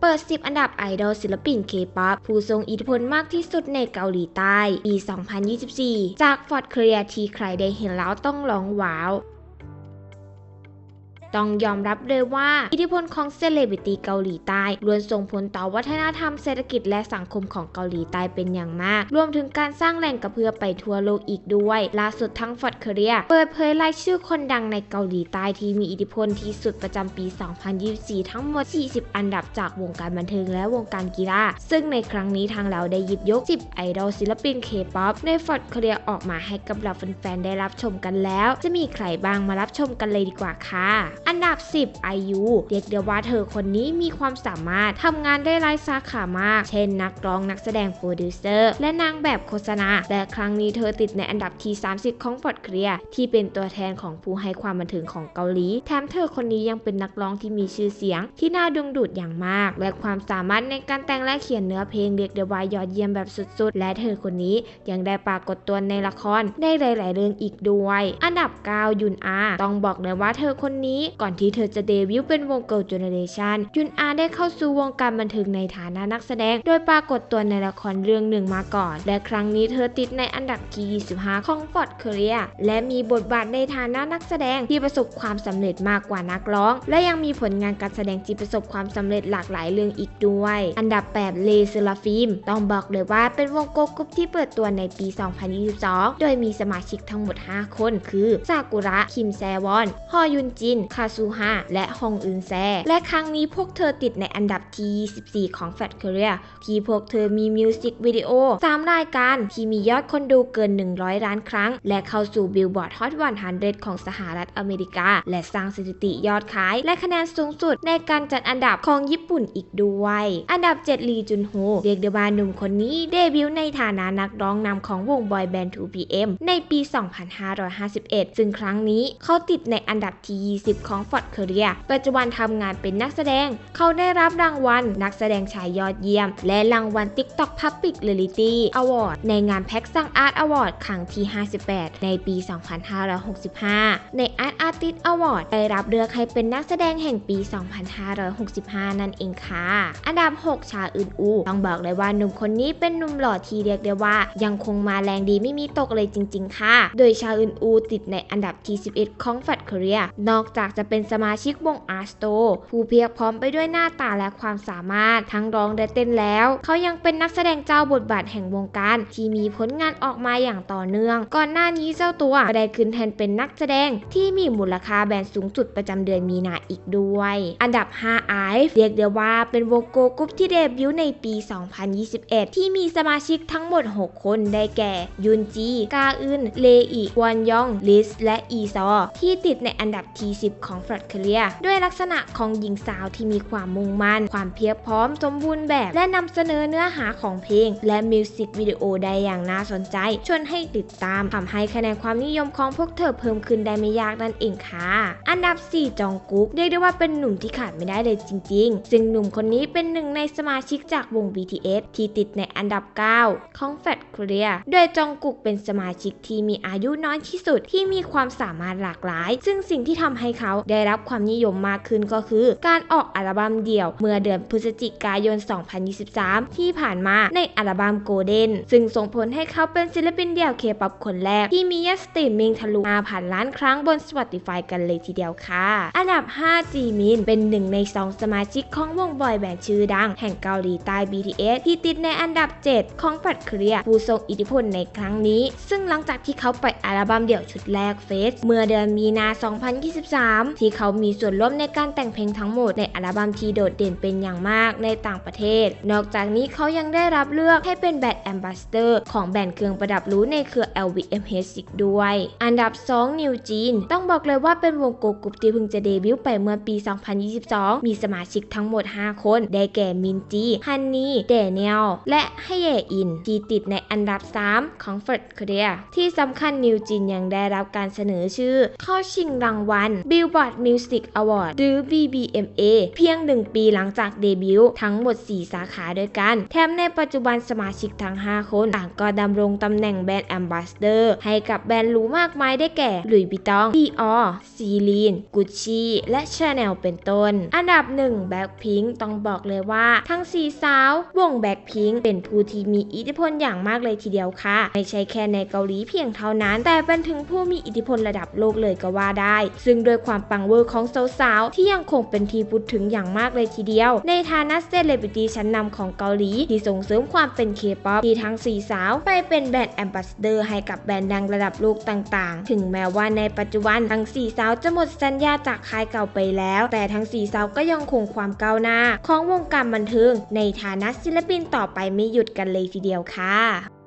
เปิด 10 อันดับไอดอลศิลปินเคป๊อปผู้ทรงอิทธิพลมากที่สุดในเกาหลีใต้ปี 2024 จากฟอร์ดเคลียที่ใครได้เห็นแล้วต้องร้องว้าว ต้องยอมรับเลยว่า อิทธิพลของเซเลบริตี้เกาหลีใต้ล้วนส่งผลต่อวัฒนธรรมเศรษฐกิจและสังคมของเกาหลีใต้เป็นอย่างมาก รวมถึงการสร้างแหล่งกระเพื่อไปทั่วโลกอีกด้วย ล่าสุดทั้งฟอร์ดเคเรียเปิดเผยรายชื่อคนดังในเกาหลีใต้ที่มีอิทธิพลที่สุดประจำปี 2024 ทั้งหมด 40 อันดับจากวงการบันเทิงและวงการกีฬา ซึ่งในครั้งนี้ทางเราได้หยิบยก 10 ไอดอลศิลปินเคป๊อปในฟอร์ดเคเรียออกมาให้กับเราแฟนๆได้รับชมกันแล้ว จะมีใครบ้างมารับชมกันเลยดีกว่าค่ะอันดับ 10ไอยูเรียกเดียวว่าเธอคนนี้มีความสามารถทำงานได้หลายสาขามาก เช่นนักร้องนักแสดงโปรดิวเซอร์ และนางแบบโฆษณา และครั้งนี้เธอติดในอันดับที่ 30 ของฟอร์ดเคลียที่เป็นตัวแทนของผู้ให้ความบันเทิงของเกาหลี แถมเธอคนนี้ยังเป็นนักร้องที่มีชื่อเสียง ที่น่าดึงดูดอย่างมาก และความสามารถในการแต่งและเขียนเนื้อเพลงเรียกได้ว่ายอดเยี่ยมแบบสุดๆ และเธอคนนี้ยังได้ปรากฏตัวในละครได้หลาย ๆ เรื่องอีกด้วย อันดับ 9 ยุนอา ต้องบอกเลยว่าเธอคนนี้ก่อนที่เธอจะเดบิวต์เป็นวง Girl Generation ยุนอาได้เข้าสู่วงการบันเทิงในฐานะนักแสดง โดยปรากฏตัวในละครเรื่องหนึ่งมาก่อน และครั้งนี้เธอติดในอันดับที่ 25 ของฟอร์ดเคเรียและมีบทบาทในฐานะนักแสดงที่ประสบความสำเร็จมากกว่านักร้อง และยังมีผลงานการแสดงที่ประสบความสำเร็จหลากหลายเรื่องอีกด้วย อันดับ 8 เลเซลาฟิมต้องบอกเลยว่าเป็นวงโกกรุ๊ปที่เปิดตัวในปี 2022 โดยมีสมาชิกทั้งหมด 5 คน คือซากุระ คิมแซวอน ฮอยุนจิน คาซูฮะและฮองอึนแซ และครั้งนี้พวกเธอติดในอันดับที่ 24 ของ Fat Career ที่พวกเธอมีมิวสิกวิดีโอ3รายการที่มียอดคนดูเกิน 100 ล้านครั้ง และเข้าสู่บิลบอร์ดฮอต100ของสหรัฐอเมริกา และสร้างสถิติยอดขาย และคะแนนสูงสุดในการจัดอันดับของญี่ปุ่นอีกด้วย อันดับ 7 ลีจุนโฮเรียกได้ว่าหนุ่มคนนี้เดบิวต์ในฐานะนักร้องนำของวงบอยแบนด์ 2PM ในปี 2551 ซึ่งครั้งนี้เขาติดในอันดับที่ 20ของฟอร์ดเคเรียปัจจุบันทำงานเป็นนักแสดง เขาได้รับรางวัลนักแสดงชายยอดเยี่ยม และรางวัล TikTok Public Reality Award ในงานแพ็กซังอาร์ตอวอร์ดครั้งที่ 58 ในปี 2565 ใน Art Artist Award ได้รับเลือกให้เป็นนักแสดงแห่งปี 2565 นั่นเองค่ะ อันดับ 6 ชาอึนอูต้องบอกเลยว่าหนุ่มคนนี้เป็นหนุ่มหล่อที่เรียกได้ว่า ยังคงมาแรงดีไม่มีตกเลยจริง ๆ ค่ะ โดยชาอึนอูติดในอันดับที่ 11 ของฟัดเครียนอกจากจะเป็นสมาชิกวงอาร์สโตผู้เพียบพร้อมไปด้วยหน้าตาและความสามารถทั้งร้องและเต้นแล้ว เขายังเป็นนักแสดงเจ้าบทบาทแห่งวงการ ที่มีผลงานออกมาอย่างต่อเนื่อง ก่อนหน้านี้เจ้าตัวก็ได้ขึ้นแทนเป็นนักแสดงที่มีมูลค่าแบรนด์สูงสุดประจำเดือนมีนาอีกด้วย อันดับ5ไอฟ์เรียกได้ว่าเป็นวงโกกรุ๊ปที่เดบิวต์ในปี 2021 ที่มีสมาชิกทั้งหมด 6 คนได้แก่ ยุนจี กาอึน เลอิวอนยอง ลิส และอีซอ ที่ติดในอันดับที่10ของฟรดเคลียด้วยลักษณะของหญิงสาวที่มีความมุ่งมั่น ความเพียบพร้อมสมบูรณ์แบบ และนำเสนอเนื้อหาของเพลง และมิวสิกวิดีโอได้อย่างน่าสนใจ ชวนให้ติดตามทำให้คะแนนความนิยมของพวกเธอเพิ่มขึ้นได้ไม่ยากนั่นเองค่ะ อันดับ 4 จองกุ๊กเรียกได้ว่าเป็นหนุ่มที่ขาดไม่ได้เลยจริง ๆ ซึ่งหนุ่มคนนี้เป็นหนึ่งในสมาชิกจากวง BTS ที่ติดในอันดับ 9 ของ Fat Korea โดยจองกุ๊กเป็นสมาชิกที่มีอายุน้อยที่สุดที่มีความสามารถหลากหลาย ซึ่งสิ่งที่ทำให้เขาได้รับความนิยมมากขึ้นก็คือ การออกอัลบั้มเดี่ยวเมื่อเดือนพฤศจิกายน 2023 ที่ผ่านมาในอัลบั้ม Golden ซึ่งส่งผลให้เขาเป็นศิลปินเดี่ยวเคป๊อปคนแรก ที่มียอดสตรีมมิ่งทะลุ5,000 ล้านครั้งบน Spotify กันเลยทีเดียวค่ะ อันดับ 5 จีมิน เป็นหนึ่งใน 2 สมาชิกของวงบอยแบนด์ชื่อดัง แห่งเกาหลีใต้ BTS ที่ติดในอันดับ 7 ของฝัดเคลียผู้ทรงอิทธิพลในครั้งนี้ ซึ่งหลังจากที่เขาปล่อยอัลบั้มเดี่ยวชุดแรกเฟสเมื่อเดือนมีนา 2023ที่เขามีส่วนร่วมในการแต่งเพลงทั้งหมดในอัลบั้มที่โดดเด่นเป็นอย่างมากในต่างประเทศ นอกจากนี้เขายังได้รับเลือกให้เป็นแบรนด์แอมบาสเตอร์ของแบรนด์เครื่องประดับรู้ในเครือ LVMH อีกด้วย อันดับ 2 นิวจีน ต้องบอกเลยว่าเป็นวงโกกรุ๊ปที่เพิ่งจะเดบิวต์ไปเมื่อปี 2022 มีสมาชิกทั้งหมด 5 คน ได้แก่มินจีฮันนี่เดเนียลและฮเยอิน ที่ติดในอันดับ 3 ของเฟิร์ดเคเรียที่สำคัญนิวจีนยังได้รับการเสนอชื่อ เข้าชิงรางวัลบิล Billboard Music Award หรือ BBMA เพียง 1 ปีหลังจากเดบิวต์ทั้งหมด 4 สาขาด้วยกัน แถมในปัจจุบันสมาชิกทั้ง 5 คนต่างก็ดำรงตำแหน่งแบรนด์แอมบาสเดอร์ ให้กับแบรนด์หรูมากมายได้แก่หลุยส์วิตตองดีออซีลีนกุชชี่และชาแนลเป็นต้น อันดับ 1 แบ็คพิงต้องบอกเลยว่า ทั้ง 4 สาววงแบ็คพิงเป็นผู้ที่มีอิทธิพลอย่างมากเลยทีเดียวค่ะ ไม่ใช่แค่ในเกาหลีเพียงเท่านั้น แต่เป็นถึงผู้มีอิทธิพลระดับโลกเลยก็ว่าได้ ซึ่งด้วยความปังเวอร์ของสาวๆ ที่ยังคงเป็นที่พูดถึงอย่างมากเลยทีเดียว ในฐานะเซเลบริตี้ชั้นนำของเกาหลี ที่ส่งเสริมความเป็นเคป๊อปที่ทั้ง4สาว ไปเป็นแบรนด์แอมบาสเดอร์ให้กับแบรนด์ดังระดับโลกต่างๆ ถึงแม้ว่าในปัจจุบันทั้ง4สาวจะหมดสัญญาจากค่ายเก่าไปแล้ว แต่ทั้ง4สาวก็ยังคงความก้าวหน้า ของวงการบันเทิงในฐานะศิลปินต่อไปไม่หยุดกันเลยทีเดียวค่ะ